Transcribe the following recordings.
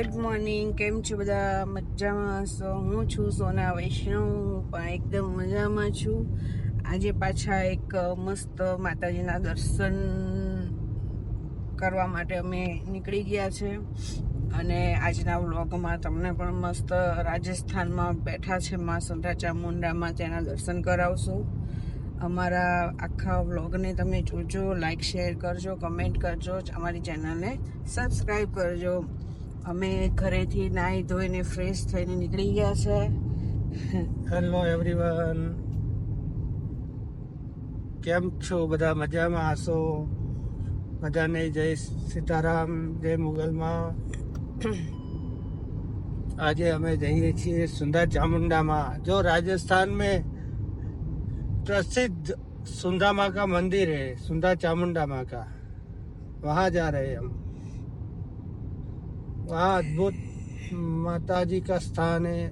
Good morning. કેમ છો બધા? મજામાં? છો હું છું સોના વૈષ્ણવ. પણ એકદમ મજામાં છું. આજે પાછા એક મસ્ત માતાજીના દર્શન કરવા માટે અમે નીકળી ગયા છે. અને આજના વ્લોગમાં તમને પણ મસ્ત રાજસ્થાનમાં બેઠા છે મા સંતા ચામુંડામાં તેના દર્શન કરાવશું. અમારા આખા વ્લોગને તમે જોજો, લાઈક, શેર કરજો, કમેન્ટ કરજો, અમારી ચેનલને સબસ્ક્રાઈબ કરજો. અમે ઘરેથી નાહી ધોઈને ફ્રેશ થઈને નીકળી ગયા છે હેલો એવરીવન કેમ છો બધા મજામાં હશો બધાને જય સીતારામ જય મુગલમાં આજે અમે જઈએ છીએ સુંદર चामुंडा जो राजस्थान में प्रसिद्ध सुंदा माँ का मंदिर है सुंदर चामुंडा माँ का वहाँ जा रहे हैं हम वहाँ अद्भुत माता जी का स्थान है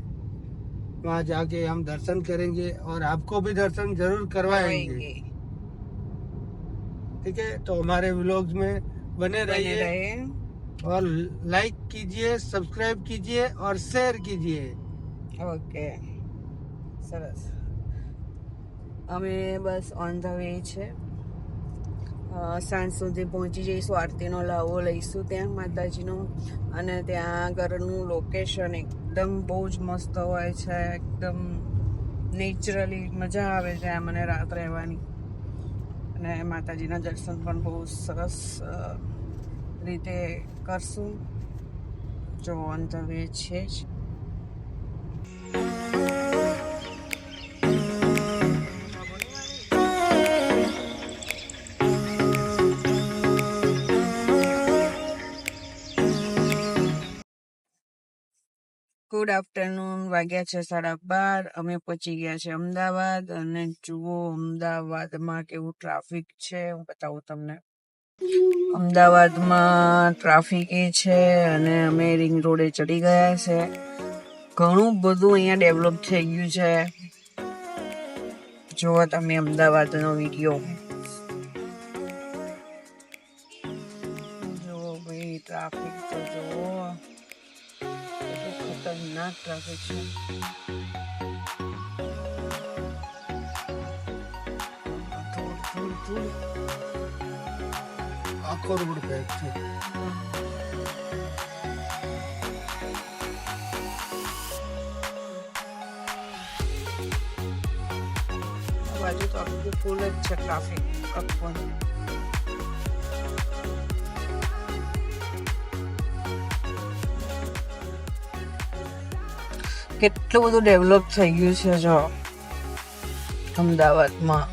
वहाँ जाके हम दर्शन करेंगे और आपको भी दर्शन जरूर करवाएंगे ठीक है तो हमारे व्लॉग्स में बने બને रहिए રહે और लाइक कीजिए सब्सक्राइब कीजिए और शेयर कीजिए ઓકે સરસ અમે બસ ઓન ધ વે છે અ, સાંજ સુધી પહોંચી જઈશું, આરતીનો લાવો લઈશું ત્યાં માતાજીનો. અને ત્યાં આગળનું લોકેશન એકદમ બહુ જ મસ્ત હોય છે, એકદમ નેચરલી મજા આવે છે આ મને રાત રહેવાની. અને માતાજીના દર્શન પણ બહુ સરસ રીતે કરશું. જો વે છે જ. ગુડ આફ્ટરનૂન, વાગ્યા છે સાડા બાર. અમે પહોંચી ગયા છે અમદાવાદ અને જુઓ અમદાવાદમાં કેવું ટ્રાફિક છે, હું બતાવું તમને. અમદાવાદમાં ટ્રાફિક એ છે અને અમે રિંગ રોડે ચડી ગયા છે. ઘણું બધું અહીંયા ડેવલપ થઈ ગયું છે. જુઓ તમે અમદાવાદનો વીડિયો. ખતરનાક ટ્રાફિક છે ધૂળ ધૂળ ધૂળ આખો રોડ પેક છે આ કેટલું બધું ડેવલપ થઈ ગયું છે જો અમદાવાદમાં.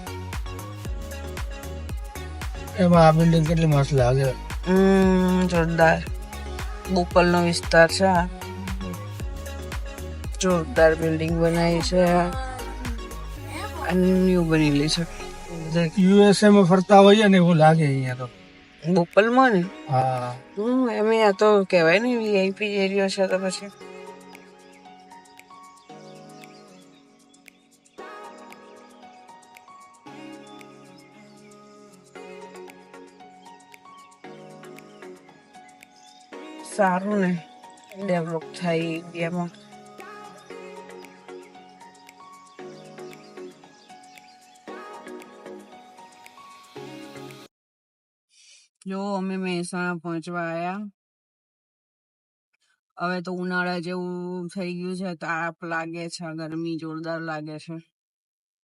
એમાં આ બિલ્ડિંગ કેટલી મસ્ત લાગે. જોરદાર. બોપલનો વિસ્તાર છે. જોરદાર બિલ્ડિંગ બનાવી છે. અને ન્યુ બનેલી છે. યુએસએ માં ફરતા હોઈએ ને એવું લાગે અહીંયા તો. બોપલમાં ને? હા. એમ આ તો કહેવાય ને વીઆઈપી એરિયો છે તો પછી. સારું ને. ડેવલપ થાય ઇન્ડિયામાં જો અમે મહેસાણા પહોંચવા આવ્યા હવે તો ઉનાળા જેવું થઈ ગયું છે તાપ લાગે છે ગરમી જોરદાર લાગે છે.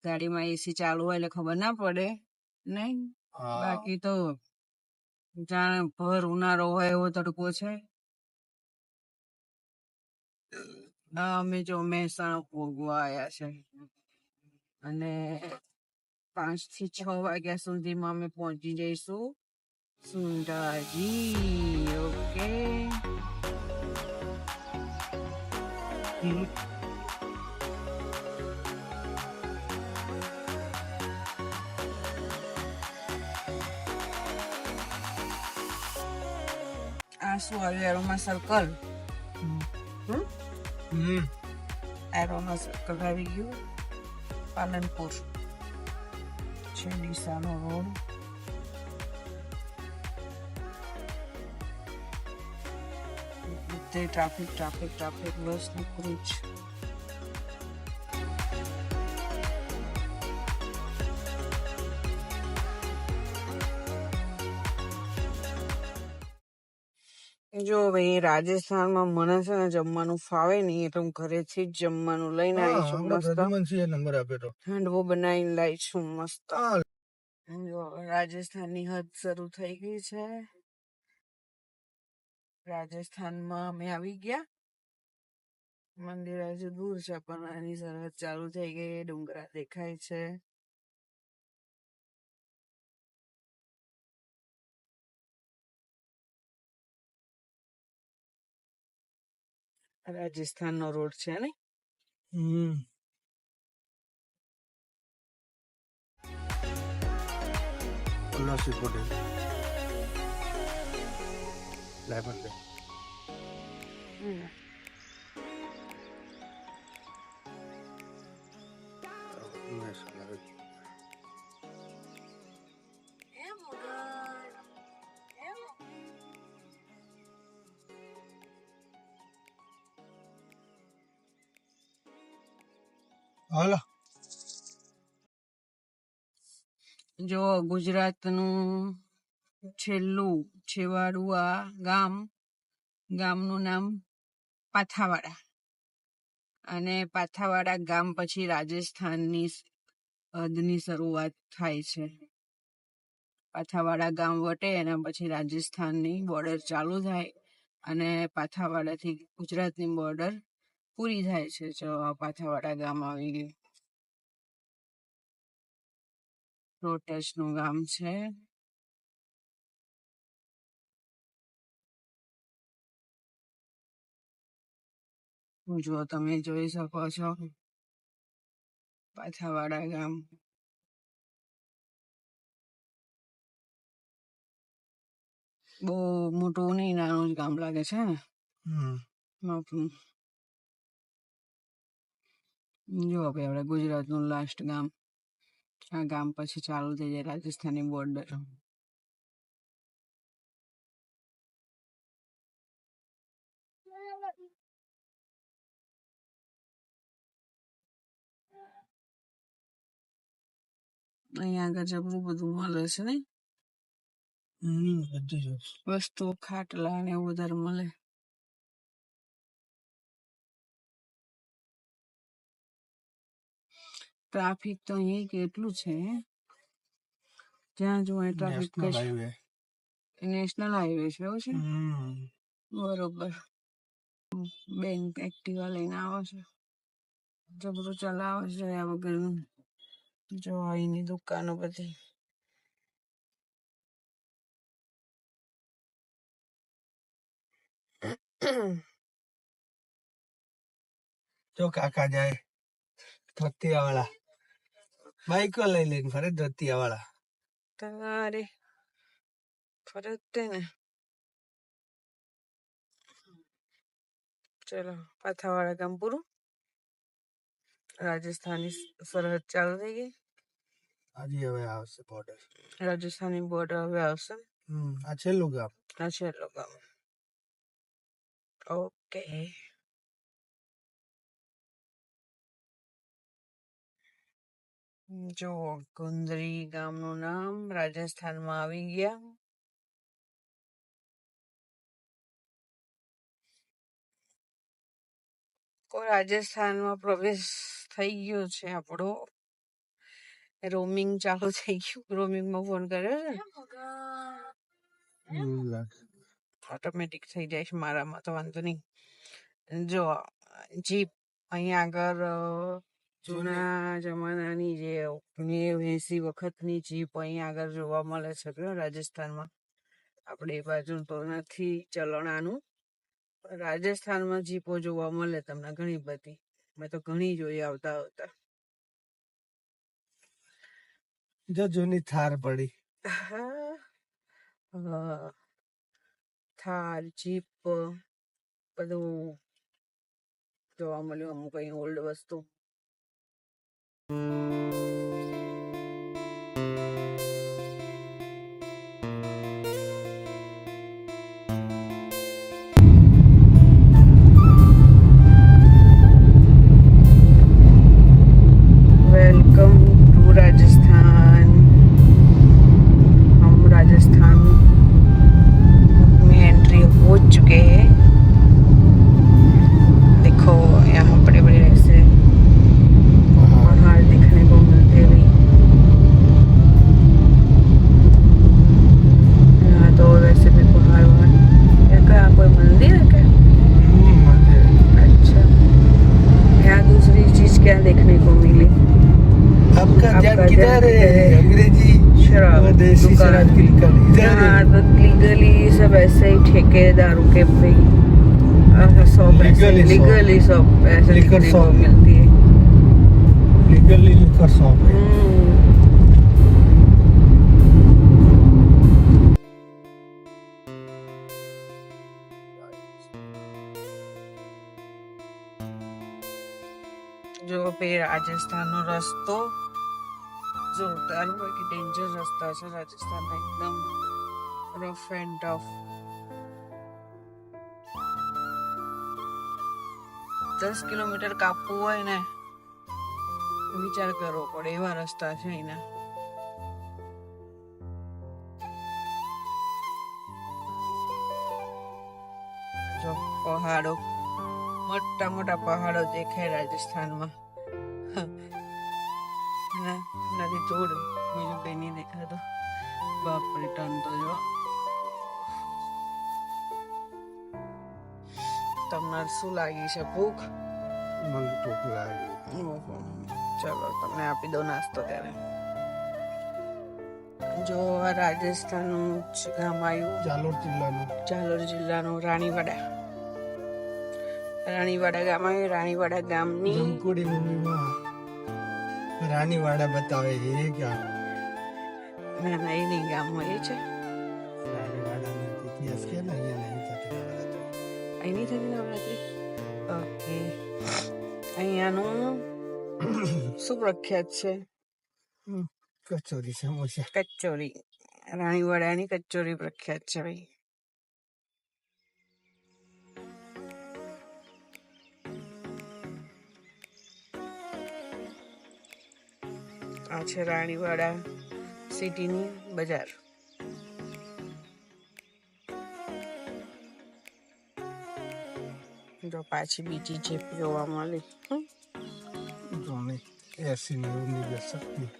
ગાડીમાં એસી ચાલુ હોય એટલે ખબર ના પડે નહીં? બાકી તો જાણે ભર ઉનાળો હોય એવો તડકો છે. અમે જો મહેસાણા ભોગવા આવ્યા છે. અને પાંચથી છ વાગ્યા સુધીમાં અમે પહોંચી જઈશું. સુંદાજી ઓકે. આ શું આવ્યું? એરોમાં સર્કલ હમ. એરોમાં કઢાવી ગયું. પાલનપુર. છે ડીસાનો રોડ. બધે ટ્રાફિક ટ્રાફિક ટ્રાફિક બસ નીકળી જ. ભાઈ રાજસ્થાનમાં મને છે ને જમવાનું ફાવે નહીં એટલે હું ઘરેથી જ જમવાનું લઈને આવી છું મસ્ત. નંબર આપ્યો તો. હાંડવો બનાવીને લાવી છું મસ્ત. જો રાજસ્થાનની હદ શરૂ થઈ ગઈ છે. રાજસ્થાનમાં અમે આવી ગયા. મંદિર હજુ દૂર છે પણ એની સરહદ ચાલુ થઈ ગઈ ડુંગરા દેખાય છે. રાજસ્થાનનો રોડ છે ને હમ. ઉલ્લાસી પટેલ લાય પણ હાલો. જો ગુજરાતનું છેલ્લું છેવાડું આ ગામ, ગામનું નામ પાથાવાડા. અને પાથાવાડા ગામ પછી રાજસ્થાનની હદની શરૂઆત થાય છે. પાથાવાડા ગામ વટે એના પછી રાજસ્થાનની બોર્ડર ચાલુ થાય અને પાથાવાડાથી ગુજરાતની બોર્ડર પૂરી થાય છે જો આ પાથાવાડા ગામ આવી ગયું. રોટસનું ગામ છે. જો તમે જોઈ શકો છો. પાછાવાડા ગામ. બહુ મોટું નહીં નાનું જ ગામ લાગે છે. ને જો હવે આપણે ગુજરાતનું લાસ્ટ ગામ આ ગામ પછી ચાલુ થઈ જાય રાજસ્થાની બોર્ડર અહીંયા આગળ જબરું બધું મળે છે ને? વસ્તુ ખાટલા ને એવું વધારે મળે. ટ્રાફિક તો અહીં કેટલું છે? જ્યાં જોવા ટ્રાફિક નેશનલ હાઈવે. છે એવું છે? બરોબર. બેંક એક્ટિવા લઈને આવે છે. જબરું ચલાવે છે આ વગરનું જો અહીંની દુકાનો બધી. જો કાકા જાય ધોતિયા વાળા બાઈકો લઈ લઈને ફરે ધોતિયા વાળા તારે ફરજ તે ને ચલો પાથાવાડા ગામ પૂરું રાજસ્થાની સરહદ ચાલુ થઈ ગઈ હાજી હવે આવશે બોર્ડર રાજસ્થાની બોર્ડર હવે આવશે હમ આ છેલ્લું ગામ આ છેલ્લું ગામ ઓકે જો ગુંદરી ગામનું નામ રાજસ્થાનમાં આવી ગયા. કોઈ રાજસ્થાનમાં પ્રવેશ થઈ ગયો છે આપણો. રોમિંગ ચાલુ થઈ ગયું. રોમિંગમાં ફોન કર્યો છે? ઓટોમેટિક થઈ જાય છે મારામાં તો વાંધો નહીં. જો જીપ અહીંયા આગળ જૂના જમાનાની જે એસી વખતની જીપ અહીંયા આગળ જોવા મળે છે રાજસ્થાનમાં. આપણે એ બાજુ તો નથી ચલણાનું. રાજસ્થાનમાં જીપો જોવા મળે તમને ઘણી બધી. મેં તો ઘણી જોઈ આવતા આવતા. જો જૂની થાર પડી. થાર જીપ બધું જોવા મળ્યું અમુક અહીં ઓલ્ડ વસ્તુ. Música જો ભાઈ રાજસ્થાનનો રસ્તો જોરદાર બાકી ડેન્જર રસ્તા છે રાજસ્થાનના એકદમ રફ એન્ડ ટફ દસ કિલોમીટર કાપવું હોય ને, વિચાર કરવો પડે, એવા રસ્તા છે એના. જો પહાડો મોટા મોટા પહાડો દેખાય રાજસ્થાનમાં. નદી જોડ બીજું કઈ નહીં દેખાતું. બાપ રિટર્ન તો જો. તમને શું લાગી છે ભૂખ? મને ભૂખ લાગી. ચલો તમને આપી દો નાસ્તો ત્યારે. જો રાજસ્થાનનું ગામ આવ્યું. જાલોર જિલ્લાનું. જાલોર જિલ્લાનું રાણીવાડા. રાણીવાડા ગામ આવે રાણીવાડા ગામની જમકુડી મૂવીમાં રાણીવાડા બતાવે છે એ ગામ. ના ના એ નહીં ગામ હોય એ છે. રાણીવાડાનો ઇતિહાસ કે અહીંયા નહીં થતી નવરાત્રી. ઓકે. અહીંયાનું શું પ્રખ્યાત છે? કચોરી સમોસા. કચોરી. રાણીવાડાની કચોરી પ્રખ્યાત છે ભાઈ. આ છે રાણીવાડા સિટીની બજાર જો પાછી બીજી જીપ જોવા મળી. જોને એસી નેવું ની દશકની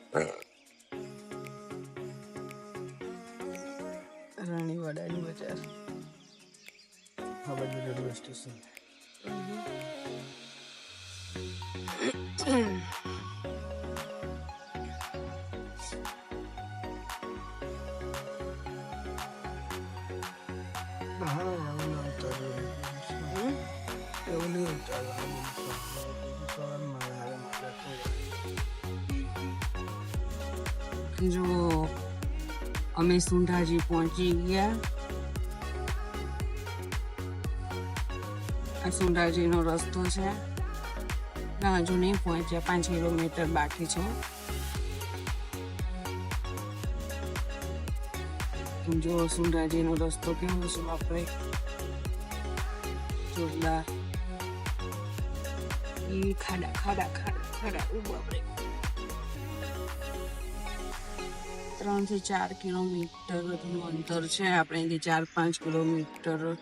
જો અમે સુંઢાજી પહોંચી ગયા આ સુંઢાજીનો રસ્તો છે ના હજુ નહીં પહોંચ્યા પાંચ કિલોમીટર બાકી છે જો સુંઢાજીનો રસ્તો કેવો છે બાપરે જોરદાર એ ખાડા ખાડા ખાડા ખાડા ઊભા ત્રણથી ચાર કિલોમીટરનું અંતર છે. આપણે અહીંથી ચાર પાંચ કિલોમીટરનું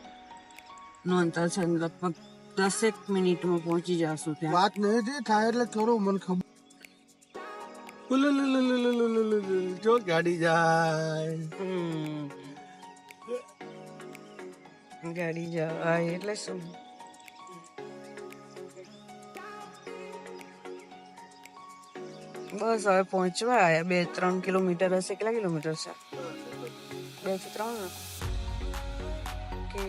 અંતર છે લગભગ દસેક મિનિટમાં પહોંચી જશું ત્યાં. વાત નહીં જે થાય એટલે થોડો મને ખબર. જો ગાડી જાય ગાડી જાય એટલે શું? બસ હવે પહોંચવા આયા બે ત્રણ કિલોમીટર હશે કેટલા કિલોમીટર છે બેથી ત્રણ કે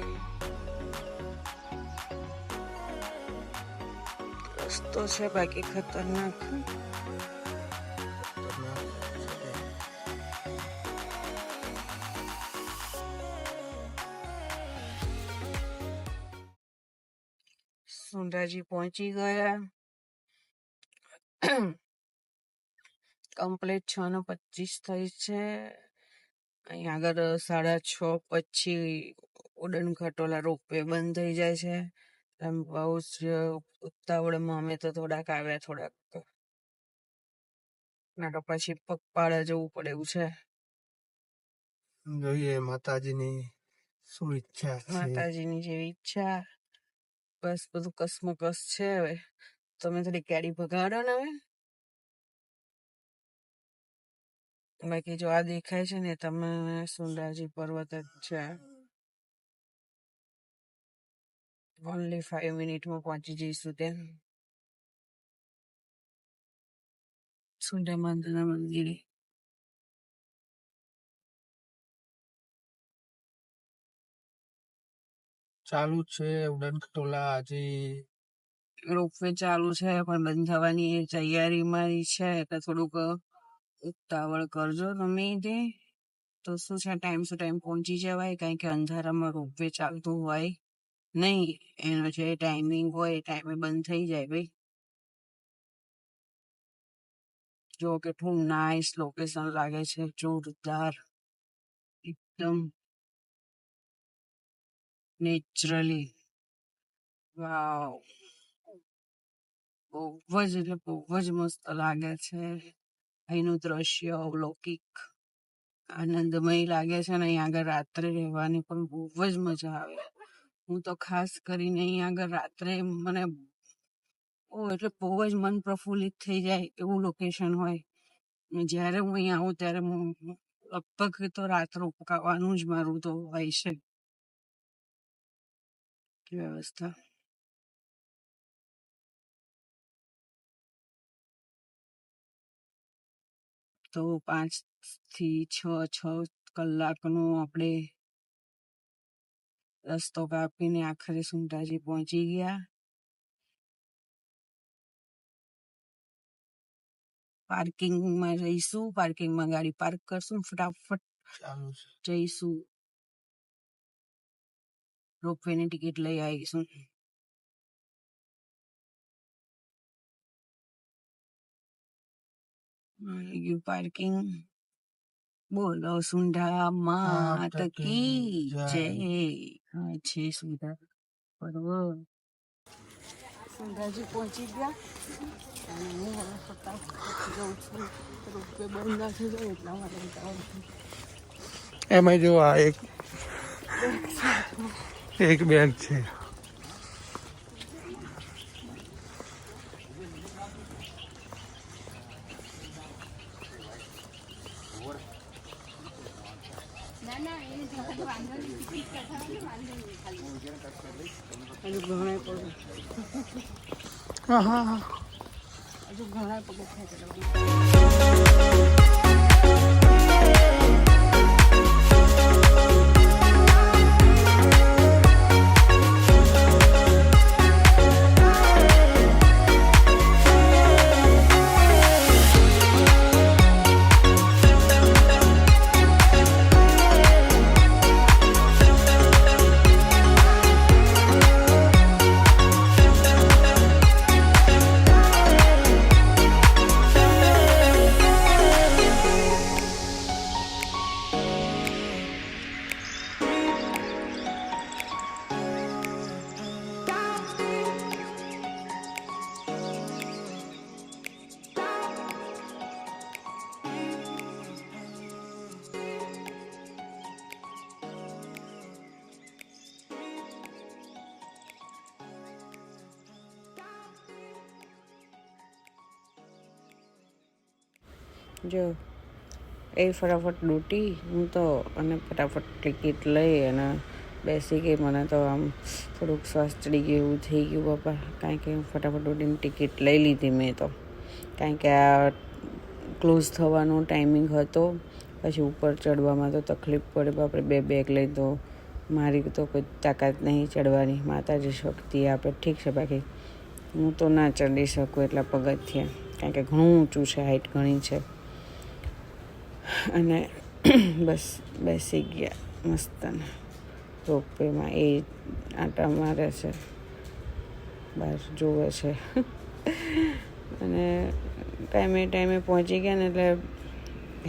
રસ્તો છે બાકી ખતરનાક સુંદરાજી પહોંચી ગયા કમ્પ્લીટ છ ને પચીસ થઈ છે. અહીં આગળ સાડા છ પછી ઉડન ખટોલા રોપવે બંધ થઈ જાય છે. એમ બહુ જ ઉતાવળમાં અમે તો થોડાક આવ્યા થોડાક. ના તો પછી પગપાળા જવું પડે એવું છે. જોઈએ માતાજીની શું ઈચ્છા માતાજીની જેવી ઈચ્છા. બસ બધું કસમકસ છે હવે. તમે થોડી કેરી ભગાડો ને હવે. બાકી જો આ દેખાય છે ને તમે સુંદાજી પર્વત જ છે. ઓનલી ફાઈવ મિનિટમાં પહોંચી જઈશું ત્યાં સુંદર માતાના મંદિરે. ચાલુ છે ઉડન ખટોલા હજી રોપવે ચાલુ છે પણ બંધ થવાની તૈયારીમાં છે એટલે થોડુંક ઉતાવળ કરજો તમે તે. તો શું છે ટાઈમ ટુ ટાઈમ પહોંચી જવાય કારણ કે અંધારામાં રોપવે ચાલતું હોય. નહીં, એનો જે ટાઈમિંગ હોય એ ટાઈમે બંધ થઈ જાય ભાઈ. જો કેટલું નાઇસ લોકેશન લાગે છે, જોરદાર. એકદમ નેચરલી વાવ બહુ જ એટલે બહુ જ મસ્ત લાગે છે. અહીંનું દ્રશ્ય અવલૌકિક આનંદમય લાગે છે ને અહીંયા આગળ રાત્રે રહેવાની પણ બહુ જ મજા આવે. હું તો ખાસ કરીને અહીંયા આગળ રાત્રે મને ઓ, એટલે બહુ જ મન પ્રફુલ્લિત થઈ જાય એવું લોકેશન હોય. જ્યારે હું અહીંયા આવું ત્યારે હું લગભગ તો રાત રોકાવાનું જ મારું તો હોય છે. વ્યવસ્થા. તો પાંચથી છ છ કલાકનો આપણે રસ્તો કાપીને આખરે સુંઢાજી પહોંચી ગયા. પાર્કિંગમાં જઈશું પાર્કિંગમાં ગાડી પાર્ક કરશું ફટાફટ જઈશું. રોપવે ની ટિકિટ લઈ આવીશું. ગયું પાર્કિંગ બોલો સુંઢા માત કી જય. હા છે સુંઢા બરોબર સુંઢાજી પહોંચી ગયા અને હું હવે ફટાફટ જઉં છું રૂપે બંધ ના થઈ જાય એટલા માટે છે. એમાં જો આ એક એક બેગ છે હા હા હા. હજુ ઘણા પગો જો, એ ફટાફટ ડૂટી હું તો અને ફટાફટ ટિકિટ લઈ અને બેસી ગઈ. મને તો આમ થોડુંક શ્વાસ ચડી ગયું, એવું થઈ ગયું, બાપા. કારણ કે ફટાફટ ઉડીને ટિકિટ લઈ લીધી મેં તો. કારણ કે આ ક્લોઝ થવાનો ટાઈમિંગ હતો, પછી ઉપર ચડવામાં તો તકલીફ પડે. બાપરે બે બેગ લઈ તો મારી તો કોઈ તાકાત નહીં ચડવાની. માતાજી શક્તિ આપે, ઠીક છે બાકી? હું તો ના ચડી શકું એટલા પગથિયા. કારણ કે ઘણું ઊંચું છે, હાઈટ ઘણી છે. અને બસ બેસી ગયા મસ્ત રોપવેમાં એ આટા મારે છે. બહાર જુએ છે. અને ટાઈમે ટાઈમે પહોંચી ગયા ને એટલે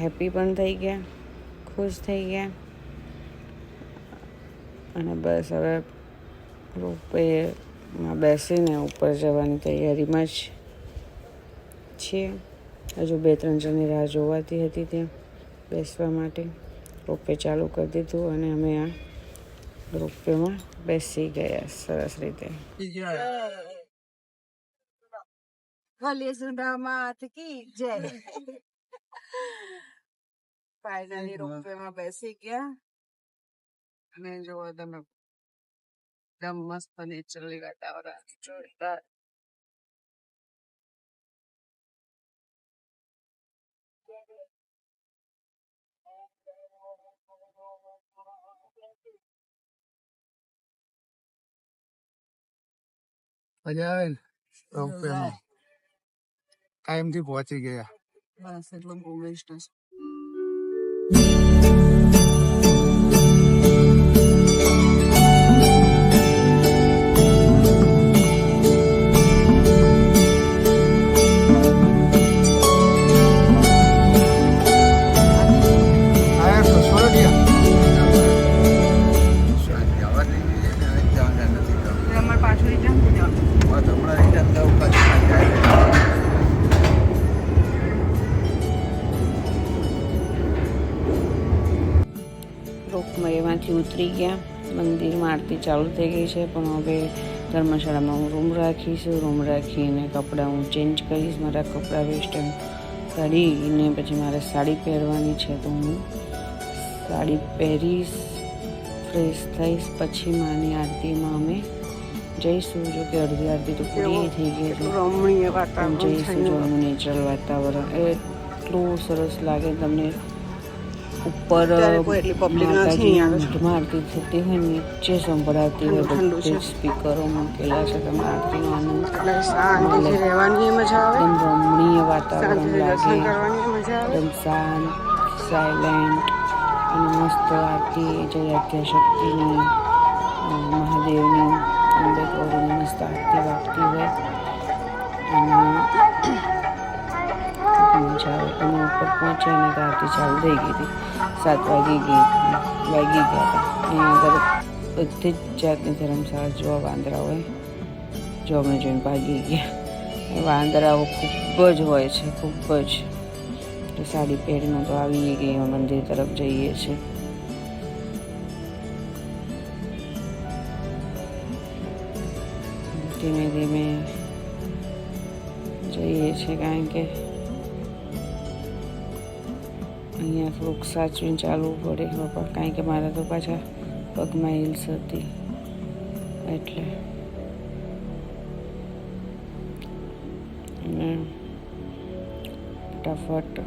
હેપી પણ થઈ ગયા, ખુશ થઈ ગયા. અને બસ હવે રોપવેમાં બેસીને ઉપર જવાની તૈયારીમાં જ છીએ. હજુ બે ત્રણ જણની રાહ જોવાતી હતી ત્યાં. બેસવા માટે રોપવે ચાલુ કરી દીધું અને અમે આ રોપવેમાં બેસી ગયા સરસ રીતે. ફાઇનલી રોપવેમાં બેસી ગયા. અને જો તમે, એકદમ મસ્ત નેચરલી વાતાવરણ જોરદાર. મજા આવે ને રોપવેમાં ટાઈમથી પહોંચી ગયા. બસ એટલો બહુ બેસ્ટ લોકમયમાંથી ઉતરી ગયા. મંદિરમાં આરતી ચાલુ થઈ ગઈ છે પણ હવે ધર્મશાળામાં હું રૂમ રાખીશું રૂમ રાખીને કપડાં હું ચેન્જ કરીશ મારા કપડાં વેસ્ટર્ન કાઢીને પછી મારે સાડી પહેરવાની છે તો હું સાડી પહેરીશ ફ્રેશ થઈશ. પછી માની આરતીમાં અમે જઈશું જો કે અડધી આરતી તો પૂરી થઈ ગઈ રમણીય વાતાવરણ જઈશું જો નેચરલ વાતાવરણ. એટલું સરસ લાગે તમને ઉપર આરતી થતી હોય નીચે સંભળાતી હોય બધે સ્પીકરો મૂકેલા છે તમે આરતીનો આનંદ રહેવાની મજા આવે. એકદમ રમણીય વાતાવરણ લાગે. એકદમ શાંત સાયલેન્ટ અને મસ્ત આરતી જે આદ્યા મહાદેવની અંબે ગૌરીની મસ્ત આરતી વાગતી હોય. અને મજા આવે. અમે ઉપર પહોંચે અને આરતી ચાલુ થઈ ગઈ હતી. સાત વાગી ગઈ. વાગી ગયા હતા. અહીંયા આગળ બધી જ જાતની ધર્મશાળા જોવા વાંદરા હોય. જો અમે જોઈને ભાગી ગયા. વાંદરાઓ ખૂબ જ હોય છે, ખૂબ જ. તો સાડી પહેરીને તો આવી ગઈ મંદિર તરફ જઈએ છીએ. ધીમે ધીમે સાચવીને ચાલવું પડે. બાપા કારણ કે મારા તો પાછા પગમાં હિલ્સ હતી. એટલે. ફટાફટ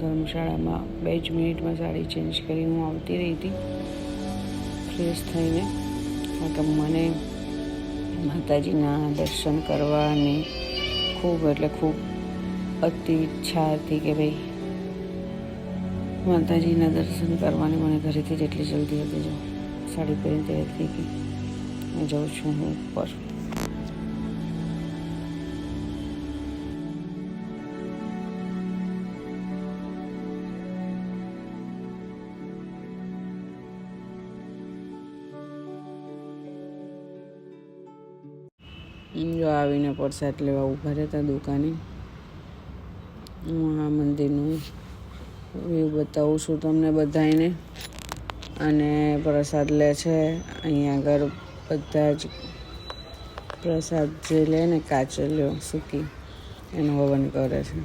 ધર્મશાળામાં બે જ મિનિટમાં સાડી ચેન્જ કરી હું આવતી રહી હતી. ફ્રેશ થઈને. કે મને માતાજીના દર્શન કરવાની ખૂબ, એટલે ખૂબ અતિ ઈચ્છા હતી કે ભાઈ માતાજીના દર્શન કરવાની મને ઘરેથી જેટલી જલ્દી હતી જો. સાડી પહેરીને તૈયાર થઈ ગઈ. હું જાઉં છું, હું ઉપર. જો આવીને પ્રસાદ લેવા ઊભા રહેતા દુકાને. હું આ મંદિરનું વ્યૂ બતાવું છું તમને બધાને અને પ્રસાદ લે છે. અહીંયા આગળ બધા જ પ્રસાદ જે લે ને કાચલ્યો સૂકી એનું હવન કરે છે.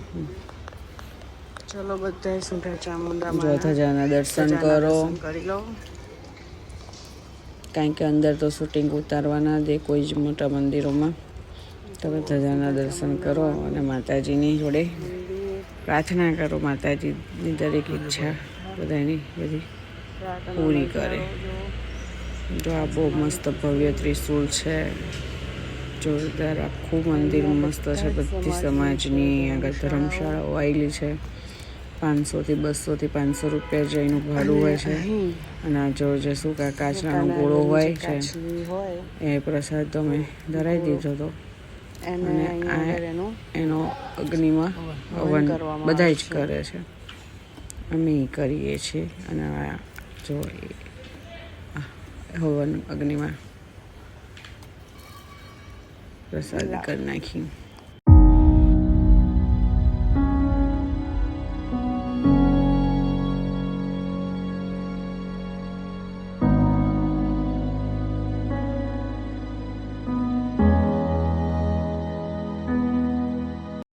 ચલો બધા સુંઠા ચામુંડા જો દર્શન કરો. કરી લો. કારણ કે અંદર તો શૂટિંગ ઉતારવાના દે કોઈ જ મોટા મંદિરોમાં. તમે ધજાના દર્શન કરો અને માતાજીની જોડે પ્રાર્થના કરો માતાજીની દરેક ઈચ્છા બધાની બધી પૂરી કરે. જો આ બહુ મસ્ત ભવ્ય ત્રિશુલ છે જોરદાર આખું મંદિર મસ્ત છે બધી સમાજની આગળ ધર્મશાળાઓ આવેલી છે. પાંચસોથી બસોથી પાંચસો રૂપિયા જઈનું ભાડું હોય છે. અને આ જો જે શું કા કાચનાનો ગોળો હોય છે. એ પ્રસાદ તમે ધરાવી દીધો હતો અને એનું અગ્નિમાં હવન બધા જ કરે છે. અમે કરીએ છીએ અને જો હવન અગ્નિમાં પ્રસાદ કરી નાખી